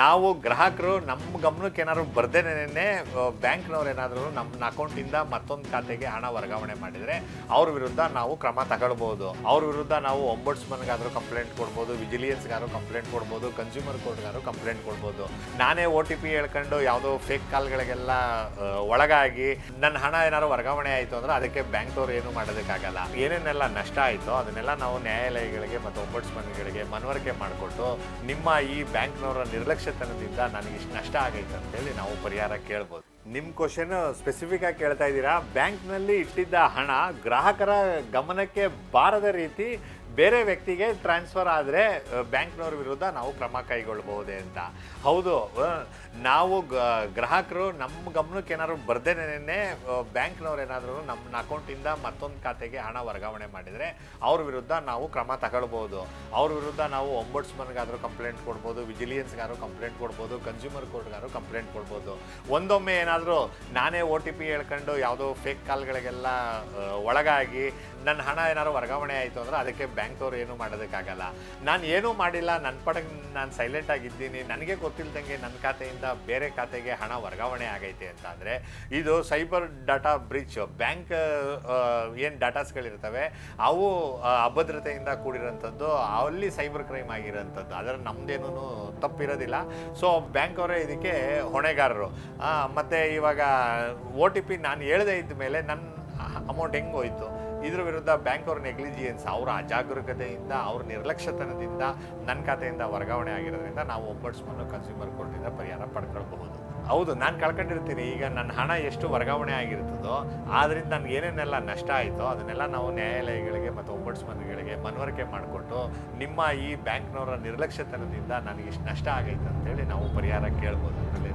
ನಾವು ಗ್ರಾಹಕರು ನಮ್ಮ ಗಮನಕ್ಕೆ ಏನಾದ್ರು ಬರ್ದೇನೆ ಬ್ಯಾಂಕ್ನವ್ರು ಏನಾದರೂ ನಮ್ಮ ಅಕೌಂಟಿಂದ ಮತ್ತೊಂದು ಖಾತೆಗೆ ಹಣ ವರ್ಗಾವಣೆ ಮಾಡಿದರೆ ಅವ್ರ ವಿರುದ್ಧ ನಾವು ಕ್ರಮ ತಗೊಳ್ಬೋದು. ಅವ್ರ ವಿರುದ್ಧ ನಾವು ಒಂಬಡ್ಸ್ಮನ್ಗಾದರೂ ಕಂಪ್ಲೇಂಟ್ ಕೊಡ್ಬೋದು ವಿಜಿಲಿಯನ್ಸ್ಗಾರು ಕಂಪ್ಲೇಂಟ್ ಕೊಡ್ಬೋದು ಕನ್ಸ್ಯೂಮರ್ ಕೋರ್ಟ್ಗಾರು ಕಂಪ್ಲೇಂಟ್ ಕೊಡ್ಬೋದು. ನಾನೇ ಒ ಟಿ ಪಿ ಹೇಳ್ಕೊಂಡು ಯಾವುದೋ ಫೇಕ್ ಕಾಲ್ಗಳಿಗೆಲ್ಲ ಒಳಗಾಗಿ ನನ್ನ ಹಣ ಏನಾದ್ರು ವರ್ಗಾವಣೆ ಆಯಿತು ಅಂದ್ರೆ ಅದಕ್ಕೆ ಬ್ಯಾಂಕ್ನವ್ರು ಏನು ಮಾಡೋದಕ್ಕಾಗಲ್ಲ. ಏನೇನೆಲ್ಲ ನಷ್ಟ ಆಯಿತೋ ಅದನ್ನೆಲ್ಲ ನಾವು ನ್ಯಾಯಾಲಯಗಳಿಗೆ ಮತ್ತು ಒಂಬಡ್ಸ್ಮನ್ಗಳಿಗೆ ಮನವರಿಕೆ ಮಾಡಿಕೊಟ್ಟು ನಿಮ್ಮ ಈ ಬ್ಯಾಂಕ್ನವರ ನಿರ್ಲಕ್ಷ್ಯತನದಿಂದ ನನಗೆ ಇಷ್ಟು ನಷ್ಟ ಆಗೈತೆ ಅಂತೇಳಿ ನಾವು ಪರಿಹಾರ ಕೇಳ್ಬೋದು. ನಿಮ್ಮ ಕ್ವಶನ್ ಸ್ಪೆಸಿಫಿಕ್ ಆಗಿ ಕೇಳ್ತಾ ಇದ್ದೀರಾ? ಬ್ಯಾಂಕ್ನಲ್ಲಿ ಇಟ್ಟಿದ್ದ ಹಣ ಗ್ರಾಹಕರ ಗಮನಕ್ಕೆ ಬಾರದ ರೀತಿ ಬೇರೆ ವ್ಯಕ್ತಿಗೆ ಟ್ರಾನ್ಸ್ಫರ್ ಆದರೆ ಬ್ಯಾಂಕ್ನವ್ರ ವಿರುದ್ಧ ನಾವು ಕ್ರಮ ಕೈಗೊಳ್ಬಹುದೇ ಅಂತ. ಹೌದು ನಾವು ಗ್ರಾಹಕರು ನಮ್ಮ ಗಮನಕ್ಕೆ ಏನಾದ್ರು ಬರ್ದೇನೆ ಬ್ಯಾಂಕ್ನವ್ರು ಏನಾದರೂ ನಮ್ಮ ಅಕೌಂಟಿಂದ ಮತ್ತೊಂದು ಖಾತೆಗೆ ಹಣ ವರ್ಗಾವಣೆ ಮಾಡಿದರೆ, ಅವ್ರ ವಿರುದ್ಧ ನಾವು ಕ್ರಮ ತಗೊಳ್ಬೋದು ಅವ್ರ ವಿರುದ್ಧ ನಾವು ಒಂಬಡ್ಸ್ಮನ್ಗಾದರೂ ಕಂಪ್ಲೇಂಟ್ ಕೊಡ್ಬೋದು ವಿಜಿಲಿಯನ್ಸ್ಗಾರು ಕಂಪ್ಲೇಂಟ್ ಕೊಡ್ಬೋದು ಕನ್ಸ್ಯೂಮರ್ ಕೋರ್ಟ್ಗಾರು ಕಂಪ್ಲೇಂಟ್ ಕೊಡ್ಬೋದು. ಒಂದೊಮ್ಮೆ ಏನಾದರೂ ನಾನೇ ಒ ಟಿ ಪಿ ಹೇಳ್ಕೊಂಡು ಯಾವುದೋ ಫೇಕ್ ಕಾಲ್ಗಳಿಗೆಲ್ಲ ಒಳಗಾಗಿ ನನ್ನ ಹಣ ಏನಾದ್ರು ವರ್ಗಾವಣೆ ಆಯಿತು ಅಂದರೆ ಅದಕ್ಕೆ ಬ್ಯಾಂಕ್ನವ್ರು ಏನೂ ಮಾಡೋದಕ್ಕಾಗಲ್ಲ. ನಾನು ಏನೂ ಮಾಡಿಲ್ಲ ನನ್ನ ಪಡಗೆ ನಾನು ಸೈಲೆಂಟ್ ಆಗಿದ್ದೀನಿ, ನನಗೆ ಗೊತ್ತಿಲ್ದಂಗೆ ನನ್ನ ಖಾತೆಯಿಂದ ಬೇರೆ ಖಾತೆಗೆ ಹಣ ವರ್ಗಾವಣೆ ಆಗೈತೆ ಅಂತ ಅಂದರೆ, ಇದು ಸೈಬರ್ ಡಾಟಾ ಬ್ರಿಚ್ ಬ್ಯಾಂಕ್ ಏನು ಡಾಟಾಸ್ಗಳಿರ್ತವೆ, ಅವು ಅಭದ್ರತೆಯಿಂದ ಕೂಡಿರೋಂಥದ್ದು, ಅಲ್ಲಿ ಸೈಬರ್ ಕ್ರೈಮ್ ಆಗಿರೋಂಥದ್ದು. ಅದರ ನಮ್ಮದೇನೂ ತಪ್ಪಿರೋದಿಲ್ಲ. ಸೊ ಬ್ಯಾಂಕ್ ಅವರೇ ಇದಕ್ಕೆ ಹೊಣೆಗಾರರು. ಮತ್ತೆ ಇವಾಗ, ಓ ಟಿ ಪಿ ನಾನು ಹೇಳದೇ ಇದ್ದ ಮೇಲೆ ನನ್ನ ಅಮೌಂಟ್ ಹೆಂಗೆ ಹೋಯ್ತು? ಇದ್ರ ವಿರುದ್ಧ ಬ್ಯಾಂಕ್ ಅವ್ರ ನೆಗ್ಲಿಜಿಯನ್ಸ್ ಅವರ ಅಜಾಗರೂಕತೆಯಿಂದ, ಅವ್ರ ನಿರ್ಲಕ್ಷ್ಯತನದಿಂದ ನನ್ನ ಖಾತೆಯಿಂದ ವರ್ಗಾವಣೆ ಆಗಿರೋದ್ರಿಂದ ನಾವು ಒಬ್ಬಟ್ಸ್ಮನ್ನು ಕನ್ಸ್ಯೂಮರ್ ಕೋರ್ಟಿಂದ ಪರಿಹಾರ ಪಡ್ಕೊಳ್ಬಹುದು. ಹೌದು, ನಾನು ಕಳ್ಕೊಂಡಿರ್ತೀನಿ. ಈಗ ನನ್ನ ಹಣ ಎಷ್ಟು ವರ್ಗಾವಣೆ ಆಗಿರ್ತದೋ, ಆದ್ರಿಂದ ನನಗೆ ಏನೇನೆಲ್ಲ ನಷ್ಟ ಆಯಿತೋ, ಅದನ್ನೆಲ್ಲ ನಾವು ನ್ಯಾಯಾಲಯಗಳಿಗೆ ಮತ್ತು ಒಬ್ಬಟ್ಸ್ಮನ್ಗಳಿಗೆ ಮನವರಿಕೆ ಮಾಡಿಕೊಟ್ಟು ನಿಮ್ಮ ಈ ಬ್ಯಾಂಕ್ನವರ ನಿರ್ಲಕ್ಷ್ಯತನದಿಂದ ನನಗೆ ಇಷ್ಟು ನಷ್ಟ ಆಗೈತೆ ಅಂತೇಳಿ ನಾವು ಪರಿಹಾರ ಕೇಳ್ಬೋದು ಅದರಲ್ಲಿ